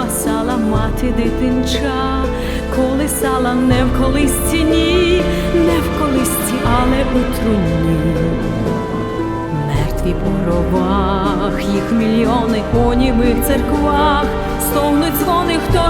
догасала мати дитинча, колисала не в колисці, ні, не в колисці, але у труні. Мертві по гробах, їх мільйони у німих церквах, стогнуть дзвони, хто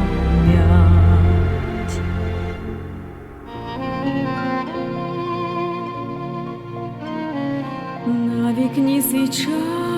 На вікні свіча